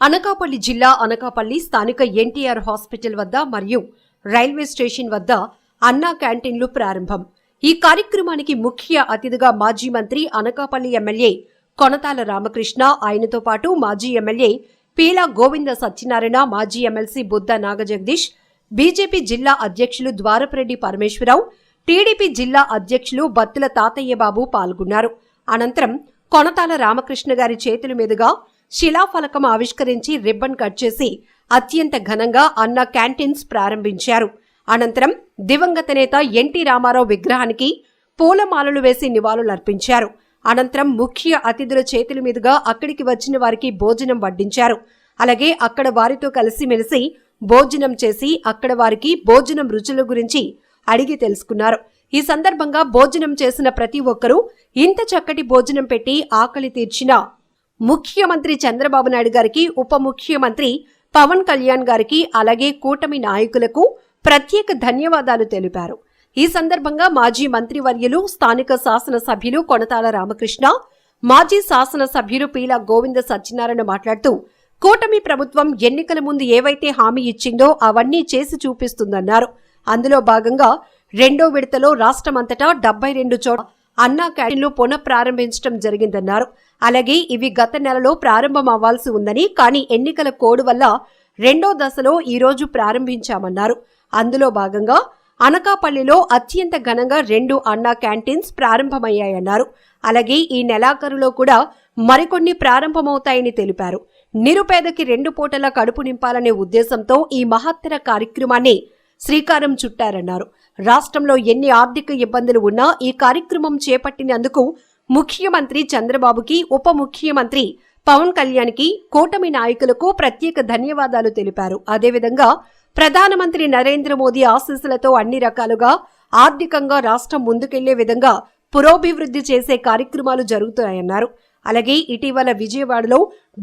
అనకాపల్లి జిల్లా అనకాపల్లి స్థానిక ఎన్టీఆర్ హాస్పిటల్ వద్ద మరియు రైల్వే స్టేషన్ వద్ద అన్నా క్యాంటీన్లు ప్రారంభం. ఈ కార్యక్రమానికి ముఖ్య అతిథిగా మాజీ మంత్రి అనకాపల్లి ఎమ్మెల్యే కొనతాల రామకృష్ణ ఆయనతో పాటు మాజీ ఎమ్మెల్యే పీలా గోవింద సత్యనారాయణ మాజీ ఎమ్మెల్సీ బుద్ధ నాగజగదీష్ బీజేపీ జిల్లా అధ్యక్షులు ద్వారపరెడ్డి పరమేశ్వరరావు టీడీపీ జిల్లా అధ్యక్షులు బత్తుల తాతయ్య బాబు పాల్గొన్నారు. అనంతరం కొనతాల రామకృష్ణ గారి చేతుల మీదుగా శిలాఫలకం ఆవిష్కరించి రిబ్బన్ కట్ చేసి అత్యంత ఘనంగా అన్న క్యాంటీన్స్ ప్రారంభించారు. అనంతరం దివంగత నేత ఎన్టీ రామారావు విగ్రహానికి పూలమాలలు వేసి నివాళులర్పించారు. అనంతరం ముఖ్య అతిథుల చేతుల మీదుగా అక్కడికి వచ్చిన వారికి భోజనం వడ్డించారు. అలాగే అక్కడ వారితో కలిసిమెలిసి భోజనం చేసి అక్కడ వారికి భోజనం రుచుల గురించి అడిగి తెలుసుకున్నారు. ఈ సందర్భంగా భోజనం చేసిన ప్రతి ఒక్కరూ ఇంత చక్కటి భోజనం పెట్టి ఆకలి తీర్చిన ముఖ్యమంత్రి చంద్రబాబు నాయుడు గారికి ఉప ముఖ్యమంత్రి పవన్ కళ్యాణ్ గారికి అలాగే కూటమి నాయకులకు ప్రత్యేక ధన్యవాదాలు తెలిపారు. ఈ సందర్భంగా మాజీ మంత్రివర్యులు స్థానిక శాసనసభ్యులు కొనతాల రామకృష్ణ మాజీ శాసనసభ్యులు పీలా గోవింద సత్యనారాయణ మాట్లాడుతూ కూటమి ప్రభుత్వం ఎన్నికల ముందు ఏవైతే హామీ ఇచ్చిందో అవన్నీ చేసి చూపిస్తుందన్నారు. అందులో భాగంగా రెండో విడతలో రాష్ట్రమంతటా డెబ్బై రెండు చోట్ల అన్నా క్యాంటీన్లు పునః ప్రారంభించడం జరిగిందన్నారు. అలాగే ఇవి గత నెలలో ప్రారంభం అవ్వాల్సి ఉందని కానీ ఎన్నికల కోడ్ వల్ల రెండో దశలో ఈరోజు ప్రారంభించామన్నారు. అందులో భాగంగా అనకాపల్లిలో అత్యంత ఘనంగా రెండు అన్నా క్యాంటీన్స్ ప్రారంభమయ్యాయన్నారు. అలాగే ఈ నెలాఖరులో కూడా మరికొన్ని ప్రారంభమవుతాయని తెలిపారు. నిరుపేదకి రెండు పూటల కడుపు నింపాలనే ఉద్దేశంతో ఈ మహత్తర కార్యక్రమాన్ని శ్రీకారం చుట్టారన్నారు. రాష్ట్రంలో ఎన్ని ఆర్థిక ఇబ్బందులు ఉన్నా ఈ కార్యక్రమం చేపట్టినందుకు ముఖ్యమంత్రి చంద్రబాబుకి ఉప ముఖ్యమంత్రి పవన్ కళ్యాణ్కి కూటమి నాయకులకు ప్రత్యేక ధన్యవాదాలు తెలిపారు. అదేవిధంగా ప్రధానమంత్రి నరేంద్ర మోదీ ఆశీస్సులతో అన్ని రకాలుగా ఆర్థికంగా రాష్ట్రం ముందుకెళ్ళే విధంగా పురోభివృద్ధి చేసే కార్యక్రమాలు జరుగుతున్నాయన్నారు అలాగే ఇటీవల విజయవాడలో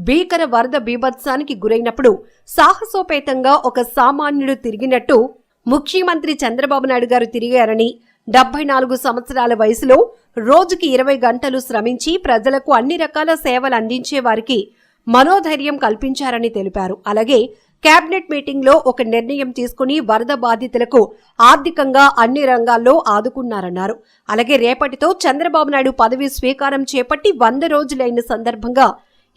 భీకర వరద బీభత్సానికి గురైనప్పుడు సాహసోపేతంగా ఒక సామాన్యుడు తిరిగినట్టు ముఖ్యమంత్రి చంద్రబాబు నాయుడు గారు తిరిగారని డెబ్బై నాలుగు సంవత్సరాల వయసులో రోజుకి ఇరవై గంటలు శ్రమించి ప్రజలకు అన్ని రకాల సేవలు అందించే వారికి మనోధైర్యం కల్పించారని తెలిపారు. అలాగే కేబినెట్ మీటింగ్లో ఒక నిర్ణయం తీసుకుని వరద బాధితులకు ఆర్థికంగా అన్ని రంగాల్లో ఆదుకున్నారన్నారు. అలాగే రేపటితో చంద్రబాబు నాయుడు పదవి స్వీకారం చేపట్టి వంద రోజులైన సందర్భంగా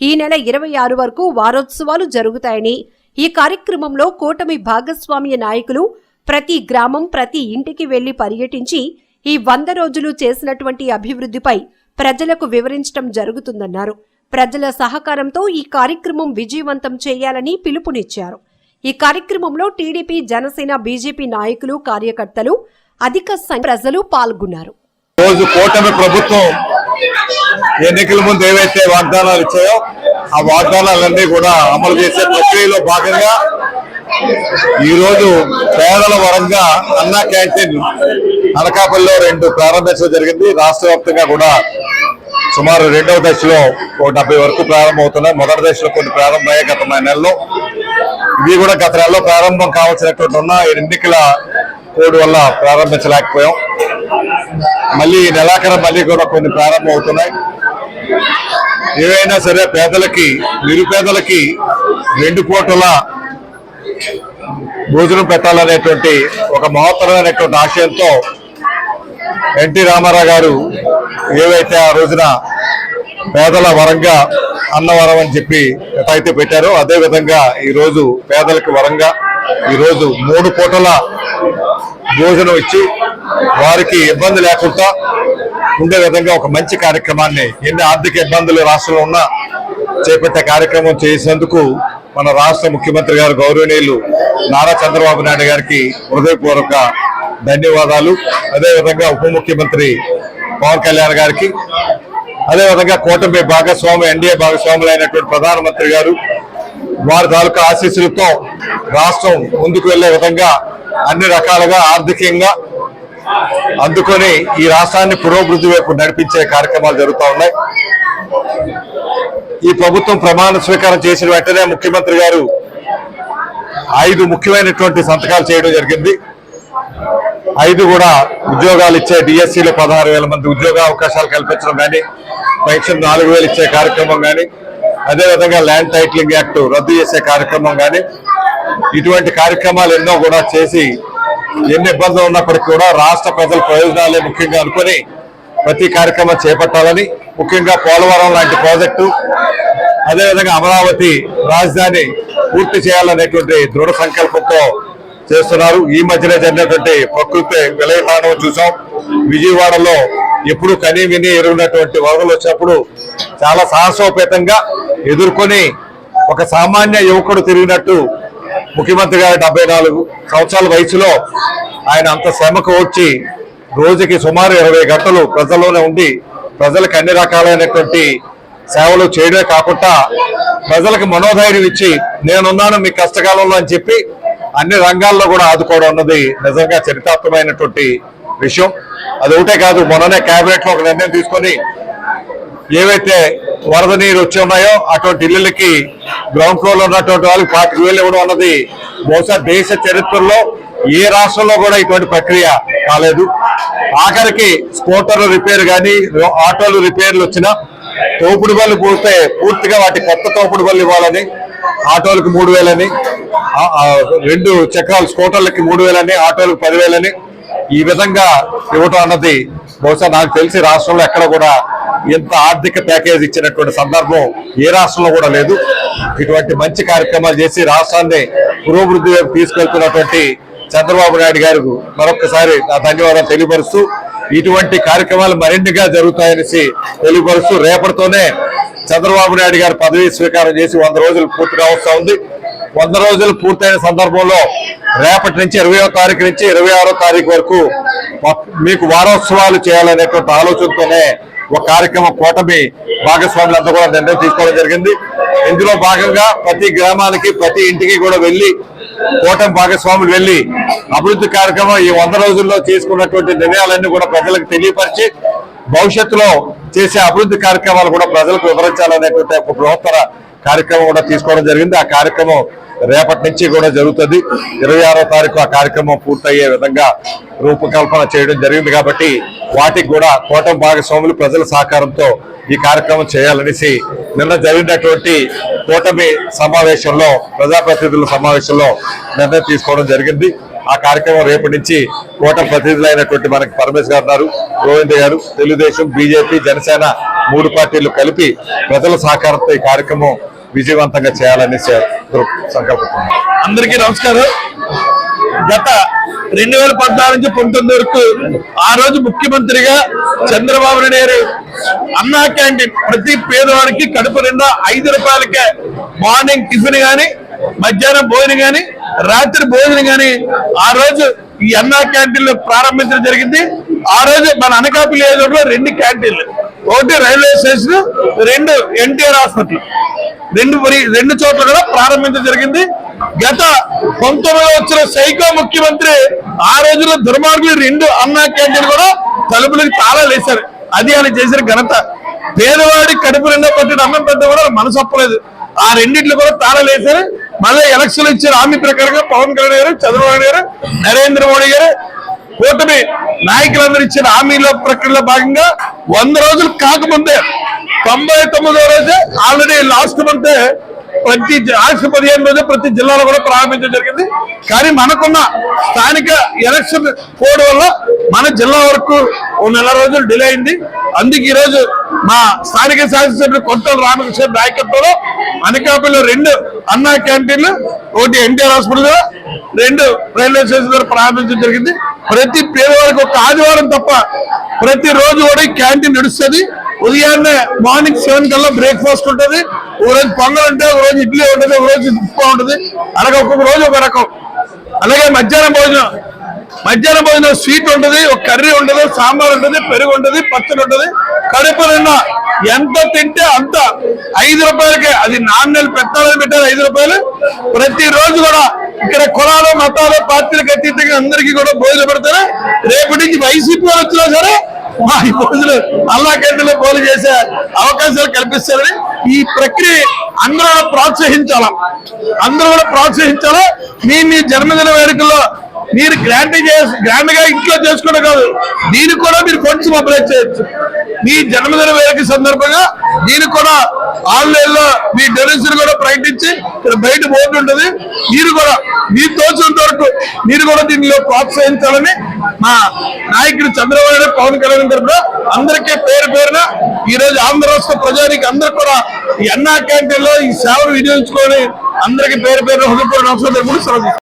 ఈ నెల ఇరవై ఆరు వరకు వారోత్సవాలు జరుగుతాయని ఈ కార్యక్రమంలో కూటమి భాగస్వామ్య నాయకులు ప్రతి గ్రామం ప్రతి ఇంటికి వెళ్ళి పర్యటించి ఈ వంద రోజులు చేసినటువంటి అభివృద్ధిపై ప్రజలకు వివరించడం జరుగుతుందన్నారు. ప్రజల సహకారంతో ఈ కార్యక్రమం విజయవంతం చేయాలని పిలుపునిచ్చారు. ఈ కార్యక్రమంలో టీడీపీ జనసేన బీజేపీ నాయకులు కార్యకర్తలు అధిక సంఖ్య ప్రజలు పాల్గొన్నారు. రోజు కూటమి ప్రభుత్వం ఎన్నికల ముందు ఏవైతే వాగ్దానాలు ఇచ్చాయో ఆ వాగ్దానాలన్నీ కూడా అమలు చేసే ప్రక్రియలో భాగంగా ఈరోజు పేదల వరంగా అన్నా క్యాంటీన్ అనకాపల్లిలో రెండు ప్రారంభించడం జరిగింది. రాష్ట్ర వ్యాప్తంగా కూడా సుమారు రెండవ దశలో ఒక డెబ్బై వరకు ప్రారంభమవుతున్నాయి. మొదటి దశలో కొన్ని ప్రారంభమయ్యాయి గత నెలలో. ఇవి కూడా గత నెలలో ప్రారంభం కావాల్సినటువంటి ఉన్న ఎన్నికల కోడ్ వల్ల ప్రారంభించలేకపోయాం. మళ్ళీ ఈ నెలాఖరు మళ్ళీ కూడా కొన్ని ప్రారంభం అవుతున్నాయి ఏవైనా సరే పేదలకి నిరుపేదలకి రెండు కోట్ల భోజనం పెట్టాలనేటువంటి ఒక మహత్తరమైనటువంటి ఆశయంతో ఎన్టీ రామారావు గారు ఏవైతే ఆ రోజున పేదల వరంగా అన్నవరం అని చెప్పి ఎటైతే పెట్టారో అదే విధంగా పేదలకు వరంగా ఈరోజు మూడు పూటల భోజనం ఇచ్చి వారికి ఇబ్బంది లేకుండా ఉండే విధంగా ఒక మంచి కార్యక్రమాన్ని ఎన్ని ఆర్థిక ఇబ్బందులు రాష్ట్రంలో ఉన్నా చేపట్టే కార్యక్రమం చేసినందుకు మన రాష్ట్ర ముఖ్యమంత్రి గారు గౌరవనీయులు నారా చంద్రబాబు నాయుడు గారికి హృదయపూర్వక ధన్యవాదాలు. అదేవిధంగా ఉప ముఖ్యమంత్రి పవన్ కళ్యాణ్ గారికి అదేవిధంగా కూటమి భాగస్వామి ఎన్డీఏ భాగస్వాములైనటువంటి ప్రధానమంత్రి గారు వారి తాలూకా ఆశీస్సులతో రాష్ట్రం ముందుకు వెళ్ళే విధంగా అన్ని రకాలుగా ఆర్థికంగా అందుకొని ఈ రాష్ట్రాన్ని పురోభివృద్ధి వైపు నడిపించే కార్యక్రమాలు జరుగుతూ ఉన్నాయి. ఈ ప్రభుత్వం ప్రమాణ స్వీకారం చేసిన వెంటనే ముఖ్యమంత్రి గారు ఐదు ముఖ్యమైనటువంటి సంతకాలు చేయడం జరిగింది. ఐదు కూడా ఉద్యోగాలు ఇచ్చే డిఎస్సీలో పదహారు వేల మంది ఉద్యోగ అవకాశాలు కల్పించడం కానీ పెన్షన్ నాలుగు వేలు ఇచ్చే కార్యక్రమం కానీ అదేవిధంగా ల్యాండ్ టైటిలింగ్ యాక్ట్ రద్దు చేసే కార్యక్రమం కానీ ఇటువంటి కార్యక్రమాలు ఎన్నో కూడా చేసి ఎన్ని ఇబ్బందులు ఉన్నప్పటికీ కూడా రాష్ట్ర ప్రజల ప్రయోజనాలే ముఖ్యంగా అనుకుని ప్రతి కార్యక్రమం చేపట్టాలని ముఖ్యంగా పోలవరం లాంటి ప్రాజెక్టు అదేవిధంగా అమరావతి రాజధాని పూర్తి చేయాలనేటువంటి దృఢ సంకల్పంతో చేస్తున్నారు. ఈ మధ్యనే జరిగినటువంటి ప్రకృతి విలయతాండవం చూసాం. విజయవాడలో ఎప్పుడు కనీ విని ఎరుగునటువంటి వరదలు వచ్చినప్పుడు చాలా సాహసోపేతంగా ఎదుర్కొని ఒక సామాన్య యువకుడు తిరిగినట్టు ముఖ్యమంత్రి గారి డెబ్బై నాలుగు సంవత్సరాల వయసులో ఆయన అంత శ్రమకు వచ్చి రోజుకి సుమారు ఇరవై గంటలు ప్రజల్లోనే ఉండి ప్రజలకు అన్ని రకాలైనటువంటి సేవలు చేయడమే కాకుండా ప్రజలకు మనోధైర్యం ఇచ్చి నేనున్నాను మీ కష్టకాలంలో అని చెప్పి అన్ని రంగాల్లో కూడా ఆదుకోవడం అన్నది నిజంగా చరితార్థమైనటువంటి విషయం. అది ఒకటే కాదు మొన్ననే క్యాబినెట్లో లో ఒక నిర్ణయం తీసుకొని ఏవైతే వరద నీరు వచ్చి ఉన్నాయో అటువంటి ఇల్లులకి గ్రౌండ్ ఫ్లోర్లో ఉన్నటువంటి వాళ్ళకి పాతిక వేలు ఇవ్వడం అన్నది బహుశా దేశ చరిత్రలో ఏ రాష్ట్రంలో కూడా ఇటువంటి ప్రక్రియ కాలేదు. ఆఖరికి స్కూటర్లు రిపేర్ కానీ ఆటోలు రిపేర్లు వచ్చినా తోపుడు బళ్ళు పూర్తే పూర్తిగా వాటి కొత్త తోపుడు బళ్ళు ఇవ్వాలని ఆటోలకు మూడు వేలని రెండు చక్రాలు స్కూటర్లకి మూడు వేలని ఆటోలకు పదివేలని ఈ విధంగా ఇవ్వటం అన్నది బహుశా నాకు తెలిసి రాష్ట్రంలో ఎక్కడ కూడా ఇంత ఆర్థిక ప్యాకేజ్ ఇచ్చినటువంటి సందర్భం ఏ రాష్ట్రంలో కూడా లేదు. ఇటువంటి మంచి కార్యక్రమాలు చేసి రాష్ట్రాన్ని పురోభివృద్ధి వైపు తీసుకెళ్తున్నటువంటి చంద్రబాబు నాయుడు గారికి మరొకసారి నా ధన్యవాదాలు తెలియపరుస్తూ ఇటువంటి కార్యక్రమాలు మరిన్నిగా జరుగుతాయనేసి తెలియపరుస్తూ రేపటితోనే చంద్రబాబు నాయుడు గారు పదవీ స్వీకారం చేసి వంద రోజులు పూర్తి కావస్తా ఉంది. వంద రోజులు పూర్తయిన సందర్భంలో రేపటి నుంచి ఇరవయో తారీఖు నుంచి ఇరవై ఆరో తారీఖు వరకు మీకు వారోత్సవాలు చేయాలనేటువంటి ఆలోచనతోనే ఒక కార్యక్రమం కూటమి భాగస్వాములంతా కూడా నిర్ణయం తీసుకోవడం జరిగింది. ఇందులో భాగంగా ప్రతి గ్రామానికి ప్రతి ఇంటికి కూడా వెళ్ళి కూటమి భాగస్వాములు వెళ్ళి అభివృద్ధి కార్యక్రమం ఈ వంద రోజుల్లో తీసుకున్నటువంటి నిర్ణయాలన్నీ కూడా ప్రజలకు తెలియపరిచి భవిష్యత్తులో చేసే అభివృద్ధి కార్యక్రమాలు కూడా ప్రజలకు వివరించాలనేటువంటి ఒక బృహత్తర కార్యక్రమం కూడా తీసుకోవడం జరిగింది. ఆ కార్యక్రమం రేపటి నుంచి కూడా జరుగుతుంది. ఇరవై ఆరో తారీఖు ఆ కార్యక్రమం పూర్తయ్యే విధంగా రూపకల్పన చేయడం జరిగింది కాబట్టి వాటికి కూడా కోటం భాగస్వాములు ప్రజల సహకారంతో ఈ కార్యక్రమం చేయాలనేసి నిన్న జరిగినటువంటి కూటమి సమావేశంలో ప్రజాప్రతినిధుల సమావేశంలో నిర్ణయం తీసుకోవడం జరిగింది. ఆ కార్యక్రమం రేపటి నుంచి కూటమి ప్రతినిధులైనటువంటి మనకి పరమేశ్ గారు ఉన్నారు గోవింద్ గారు తెలుగుదేశం బీజేపీ జనసేన మూడు పార్టీలు కలిపి ప్రజల సహకారంతో ఈ కార్యక్రమం విజయవంతంగా చేయాలని సంకల్పం. అందరికీ నమస్కారం. గత రెండు వేల పద్నాలుగు నుంచి పంతొమ్మిది వరకు ఆ రోజు ముఖ్యమంత్రిగా చంద్రబాబు నాయుడు గారు అన్నా క్యాంటీన్ ప్రతి పేదవాడికి కడుపు నిండా ఐదు రూపాయలకే మార్నింగ్ టిఫిన్ గాని మధ్యాహ్నం భోజనం గాని రాత్రి భోజనం గాని ఆ రోజు ఈ అన్నా క్యాంటీన్లు ప్రారంభించడం జరిగింది. ఆ రోజు మన అనకాపల్లి ఏదో రెండు క్యాంటీన్లు. ఒకటి రైల్వే స్టేషన్ రెండు ఎన్టీఆర్ హాస్పిటల్. రెండు రెండు చోట్ల కూడా ప్రారంభించడం జరిగింది. గత పంతొమ్మిదిలో వచ్చిన సైకో ముఖ్యమంత్రి ఆ రోజుల్లో దుర్మార్గులు రెండు అన్నా క్యాంటీన్ కూడా తలుపులకు తాళాలు వేశారు. అది ఆయన చేసిన ఘనత. పేదవాడి కడుపు రెండో పట్టిన అన్నం పెద్ద కూడా మనసొప్పలేదు ఆ రెండింటిలో కూడా తాళాలు వేశారు. మళ్ళీ ఎలక్షన్ ఇచ్చిన హామీ ప్రకారంగా పవన్ కళ్యాణ్ గారు చంద్రబాబు గారు నరేంద్ర మోడీ గారు కూటమి నాయకులందరూ ఇచ్చిన హామీల ప్రక్రియలో భాగంగా వంద రోజులు కాకముందే తొంభై తొమ్మిదో రోజు ఆల్రెడీ లాస్ట్ మంత్ ప్రతి జ- ఆగస్టు పదిహేను రోజు ప్రతి జిల్లాలో కూడా ప్రారంభించడం జరిగింది. కానీ మనకున్న స్థానిక ఎలక్షన్ కోడ్ వల్ల మన జిల్లా వరకు నెల రోజులు డిలే అయింది. అందుకే ఈరోజు మా స్థానిక శాసనసభ్యులు కొత్తల రామకృష్ణ నాయకత్వంలో అనకాపల్లిలో రెండు అన్నా క్యాంటీన్లు ఒకటి ఎన్టీఆర్ హాస్పిటల్ రెండు రైల్వే స్టేషన్ ద్వారా ప్రారంభించడం జరిగింది. ప్రతి పేదవారికి ఒక ఆదివారం తప్ప ప్రతి రోజు కూడా క్యాంటీన్ నడుస్తుంది. ఉదయాన్నే మార్నింగ్ సెవెన్ కల్లా బ్రేక్ఫాస్ట్ ఉంటుంది. ఒక రోజు పొంగల్ ఉంటుంది ఒక రోజు ఇడ్లీ ఉంటుంది ఒక రోజు ఉప్మా ఉంటుంది. అలాగే ఒక్కొక్క రోజు ఒక రకం. అలాగే మధ్యాహ్నం భోజనం. మధ్యాహ్నం భోజనం స్వీట్ ఉంటుంది ఒక కర్రీ ఉంటుంది సాంబార్ ఉంటుంది పెరుగు ఉంటుంది పచ్చడి ఉంటుంది. కడుపు నిండా ఎంత తింటే అంత. ఐదు రూపాయలకే. అది నాన్నలు పెట్టాలని పెట్టారు ఐదు రూపాయలు. ప్రతిరోజు కూడా ఇక్కడ కులాలు మతాలు పార్టీలకు అతీతంగా అందరికీ కూడా భోజనం పెడతారు. రేపటి నుంచి వైసీపీ వచ్చినా సరే మా ఈ భోజనం అల్లా పోలు చేసే అవకాశాలు కల్పిస్తారని ఈ ప్రక్రియ అందరూ కూడా ప్రోత్సహించాలా? అందరూ కూడా ప్రోత్సహించాలా? మీ మీ జన్మదిన వేడుకల్లో మీరు గ్రాండ్ చేసి గ్రాండ్గా ఇంట్లో చేసుకోవడం కాదు దీనికి కూడా మీరు ఫండ్స్ మొబైలైజ్ చేయొచ్చు. మీ జన్మదిన వేదిక సందర్భంగా దీనికి కూడా ఆన్లైన్లో మీ డొనేషన్ కూడా ప్రకటించి ఇక్కడ బయట బోర్డు ఉంటుంది. మీరు కూడా మీరు తోచినంత వరకు మీరు కూడా దీనిలో ప్రోత్సహించాలని మా నాయకుడు చంద్రబాబు పవన్ కళ్యాణ్ తరఫున అందరికీ పేరు పేరున ఈ రోజు ఆంధ్ర రాష్ట్ర ప్రజానికి అందరు కూడా ఈ అన్నా క్యాంటీన్లో ఈ సేవలు వినియోగించుకొని అందరికీ పేరు పేరు హృదయపూర్వక నమస్కారం